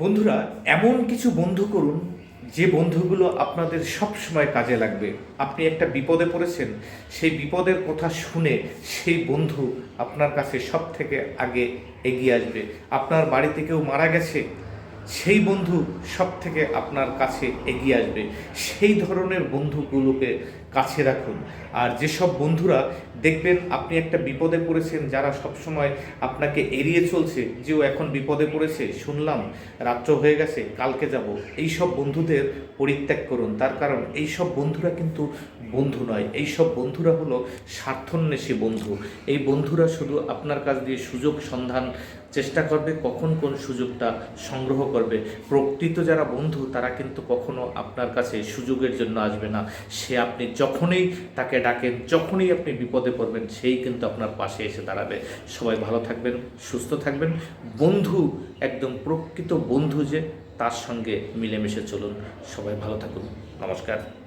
বন্ধুরা, এমন কিছু বন্ধু করুন, যে বন্ধুগুলো আপনাদের সব সময় কাজে লাগবে। আপনি একটা বিপদে পড়েছেন, সেই বিপদের কথা শুনে সেই বন্ধু আপনার কাছে সব থেকে আগে এগিয়ে আসবে। আপনার বাড়িতে কেউ মারা গেছে সেই বন্ধু সব থেকে আপনার কাছে এগিয়ে আসবে। সেই ধরনের বন্ধুগুলোকে কাছে রাখুন। আর যেসব বন্ধুরা দেখবেন আপনি একটা বিপদে পড়েছেন, যারা সবসময় আপনাকে এড়িয়ে চলছে যে ও এখন বিপদে পড়েছে, শুনলাম রাত্র হয়ে গেছে, কালকে যাব এই সব বন্ধুদের পরিত্যাগ করুন। তার কারণ এই সব বন্ধুরা কিন্তু বন্ধু নয়। এই সব বন্ধুরা হলো স্বার্থন্বেষী বন্ধু। এই বন্ধুরা শুধু আপনার কাছ দিয়ে সুযোগ সন্ধান চেষ্টা করবে, কখন কোন সুযোগটা সংগ্রহ করবে। প্রকৃত যারা বন্ধু, তারা কিন্তু কখনো আপনার কাছে সুযোগের জন্য আসবে না। সে আপনি যখনই তাকে ডাকেন, যখনই আপনি বিপদে পড়বেন, সেই কিন্তু আপনার পাশে এসে দাঁড়াবে। সবাই ভালো থাকবেন, সুস্থ থাকবেন। বন্ধু, একদম প্রকৃত বন্ধু যে, তার সঙ্গে মিলেমিশে চলুন। সবাই ভালো থাকুন। নমস্কার।